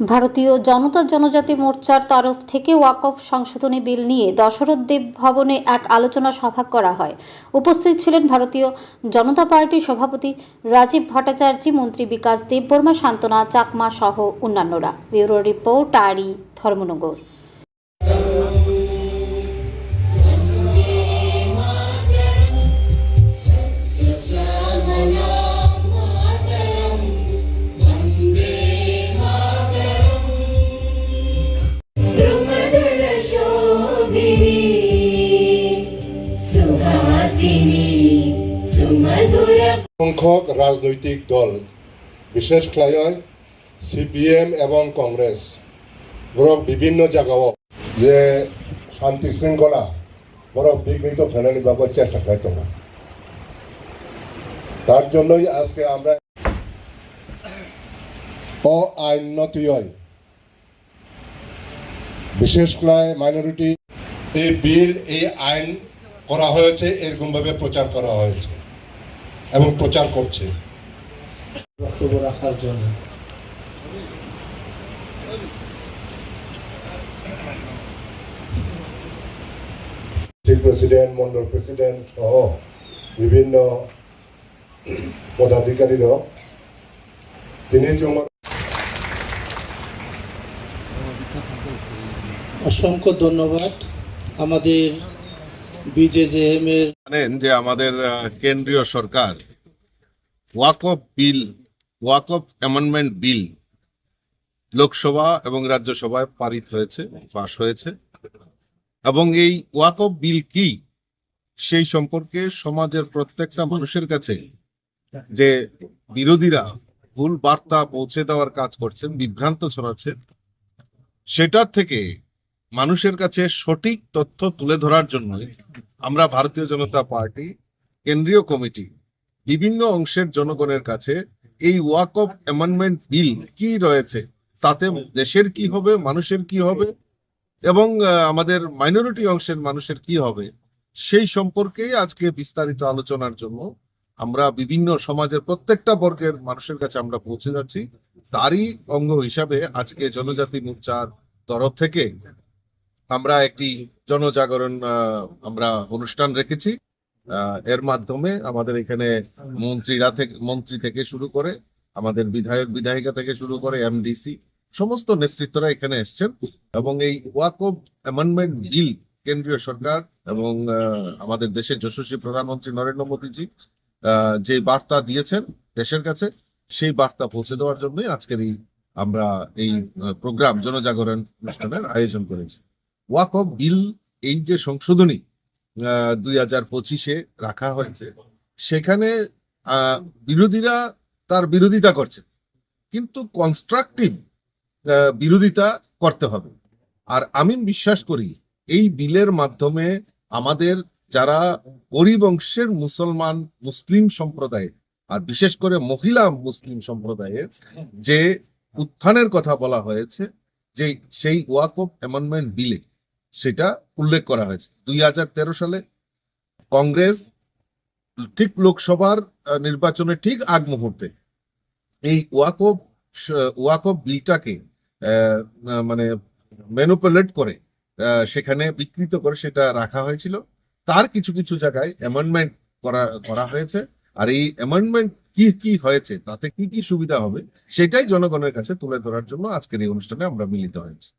ভারতীয় জনতা জনজাতি মোর্চার তরফ থেকে ওয়াকফ সংশোধনী বিল নিয়ে দশরথ দেব ভবনে এক আলোচনা সভা করা হয়। উপস্থিত ছিলেন ভারতীয় জনতা পার্টির সভাপতি রাজীব ভট্টাচার্য, মন্ত্রী বিকাশ দেববর্মা শান্তনা চাকমা সহ অন্যান্যরা। ব্যুরো রিপোর্ট আরি ধর্মনগর। সংখ্যক রাজনৈতিক দল, বিশেষ করে সিপিএম এবং কংগ্রেস বরং বিভিন্ন জায়গাও। যে শান্তি শৃঙ্খলা বরং বিঘ্নিত ফেলে বাবার চেষ্টা করে তোমরা তার জন্যই আজকে আমরা অআইনতি হয় বিশেষ করে মাইনরিটি, এই বিল, এই আইন করা হয়েছে, এরকমভাবে প্রচার করা হয়েছে। এবং প্রচার করছে। বক্তব্য রাখার জন্য। প্রেসিডেন্ট মন্ডল প্রেসিডেন্ট সহ বিভিন্ন পদাধিকারীরা তিনি জমা অসংখ্য ধন্যবাদ। আমাদের বিজেজেএম এর জানেন যে আমাদের কেন্দ্রীয় সরকার ওয়াকফ বিল ওয়াকফ অ্যামেন্ডমেন্ট বিল লোকসভা এবং রাজ্যসভায় পারিত হয়েছে, পাশ হয়েছে। এবং এই ওয়াকফ বিল কি? সেই সম্পর্কে সমাজের প্রত্যেকটা মানুষের কাছে যে বিরোধীরা ভুল বার্তা পৌঁছে দেওয়ার কাজ করছেন, বিভ্রান্ত ছড়াচ্ছেন, সেটার থেকে মানুষের কাছে সঠিক তথ্য তুলে ধরার জন্যই আমরা ভারতীয় জনতা পার্টি, কেন্দ্রীয় কমিটি, বিভিন্ন অংশের জনগণের কাছে এই ওয়াক অফ অ্যামেন্ডমেন্ট বিল কি রয়েছে, তাতে দেশের কি হবে, মানুষের কি হবে এবং আমাদের মাইনরিটি অংশের মানুষের কি হবে, সেই সম্পর্কেই আজকে বিস্তারিত আলোচনার জন্য আমরা বিভিন্ন সমাজের প্রত্যেকটা বর্গের মানুষের কাছে আমরা পৌঁছে যাচ্ছি। তারই অঙ্গ হিসাবে আজকে জনজাতি মোর্চার তরফ থেকে আমরা একটি জনজাগরণ আমরা অনুষ্ঠান রেখেছি। এর মাধ্যমে আমাদের এখানে মন্ত্রীরা থেকে, মন্ত্রী থেকে শুরু করে আমাদের বিধায়ক, বিধায়িকা থেকে শুরু করে এমডিসি, সমস্ত নেতৃত্বরা এখানে এসছেন এবং এই ওয়াক অফ অ্যামেন্ডমেন্ট বিল কেন্দ্রীয় সরকার এবং আমাদের দেশের যশস্বী প্রধানমন্ত্রী নরেন্দ্র মোদীজি যে বার্তা দিয়েছেন দেশের কাছে, সেই বার্তা পৌঁছে দেওয়ার জন্যই আজকের এই আমরা এই প্রোগ্রাম, জনজাগরণ অনুষ্ঠানের আয়োজন করেছি। ওয়াক অফ বিল এই যে সংশোধনী দুই হাজার পঁচিশে রাখা হয়েছে, সেখানে বিরোধীরা তার বিরোধিতা করছে। কিন্তু কনস্ট্রাকটিভ বিরোধিতা করতে হবে। আর আমি বিশ্বাস করি, এই বিলের মাধ্যমে আমাদের যারা পরিবংশের মুসলমান মুসলিম সম্প্রদায়, আর বিশেষ করে মহিলা মুসলিম সম্প্রদায়ের যে উত্থানের কথা বলা হয়েছে, যে সেই ওয়াক অফ অ্যামেন্ডমেন্ট বিলে সেটা উল্লেখ করা হয়েছে। দুই হাজার তেরো সালে কংগ্রেস ঠিক লোকসভার নির্বাচনের ঠিক আগ মুহূর্তে এই ওয়াকফ ওয়াকফ বিলটাকে মানে ম্যানুপুলেট করে সেখানে বিকৃত করে সেটা রাখা হয়েছিল। তার কিছু কিছু জায়গায় অ্যামেন্ডমেন্ট করা করা হয়েছে। আর এই অ্যামেন্ডমেন্ট কি কি হয়েছে, তাতে কি কি সুবিধা হবে, সেটাই জনগণের কাছে তুলে ধরার জন্য আজকের এই অনুষ্ঠানে আমরা মিলিত হয়েছি।